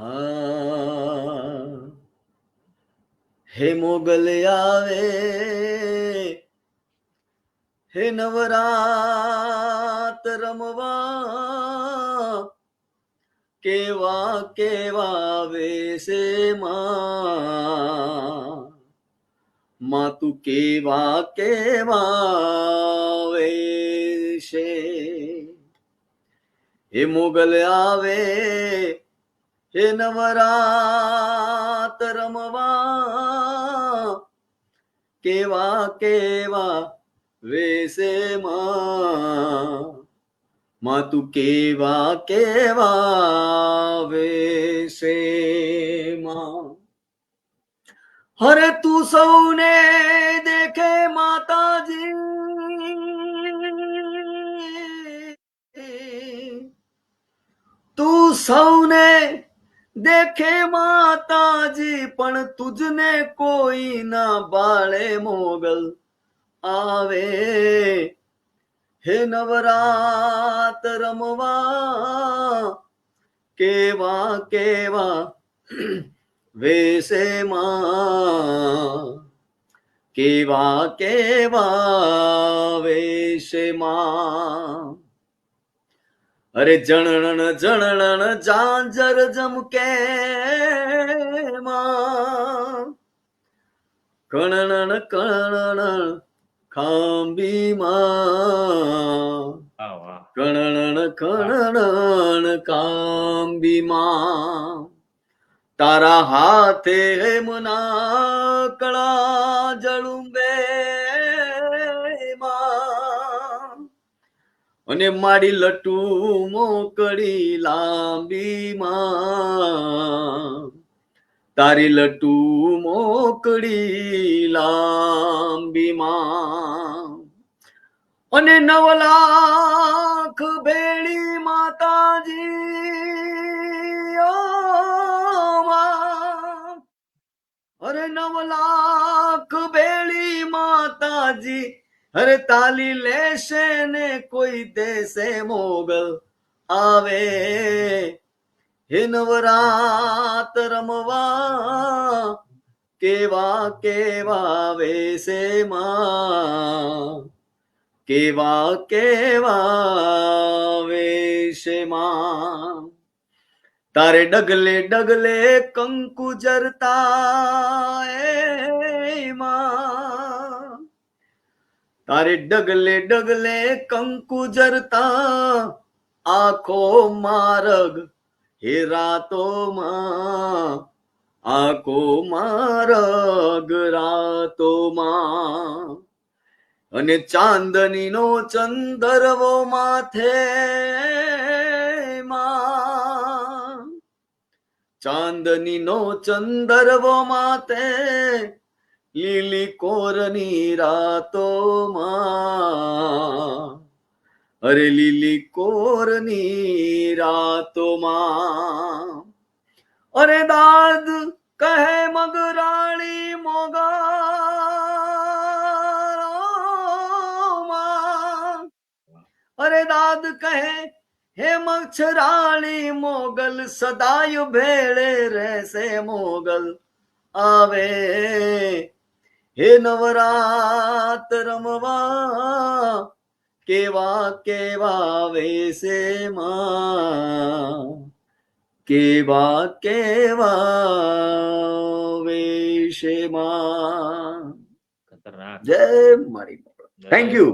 हाँ। हे। मोगल आवे, हे नवरात रमवा, केवा केवा वे से मा। तू केवा केवा वे से हे मोगल आवे હે નવરાત રમવા કેવા કેવા વેશે માં માં તું કેવા કેવા વેશે માં હરે તું સૌને દેખે માતાજી તું સૌને દેખે માતાજી, પણ તુજને કોઈ ના બાળે મોગલ. આવે હે નવરાત રમવા, કેવા કેવા વેશે માં. કેવા કેવા વેશે માં. અરે જણણ જણણ જાંજર જમકે કણણ કણણ ખાંબી માં. વાહ વાહ. કણણ કણણ કાંબી માં. તારા હાથે મુના કળા જળુંબે. અને મારી લટુ મોકળી લાંબી માં તારી લટુ મોકળી લાંબી માં અને નવ લાખ ભેળી માતાજી. અરે નવ લાખ ભેળી માતાજી અરે તાલી લેશે ને કોઈ દેશે મોગલ. આવે હે નવરાત રમવા, કેવા કેવા વેશે માં. કેવા કેવા વેશે માં. તારે ડગલે ડગલે કંકુ જરતા એ તારે ડગલે ડગલે કંકુ જરતા, આખો મારગ હે રાતો માં આખો મારગ રાતો અને ચાંદની નો ચંદરવો માથે માં ચાંદની નો ચંદરવો માથે લીલી કોરની રાતો માં અરે લીલી કોરની રાતો માં અરે દાદ કહે મગરાળી મોગા અરે દાદ કહે હે મચ્છરાળી મોગલ સદાય ભેળે રહેશે મોગલ આવે હે નવરાત રમવા કેવા કેવા વેશે માં કેવા કેવા વેશે માં ખતરનાક જય મારી થેન્ક યુ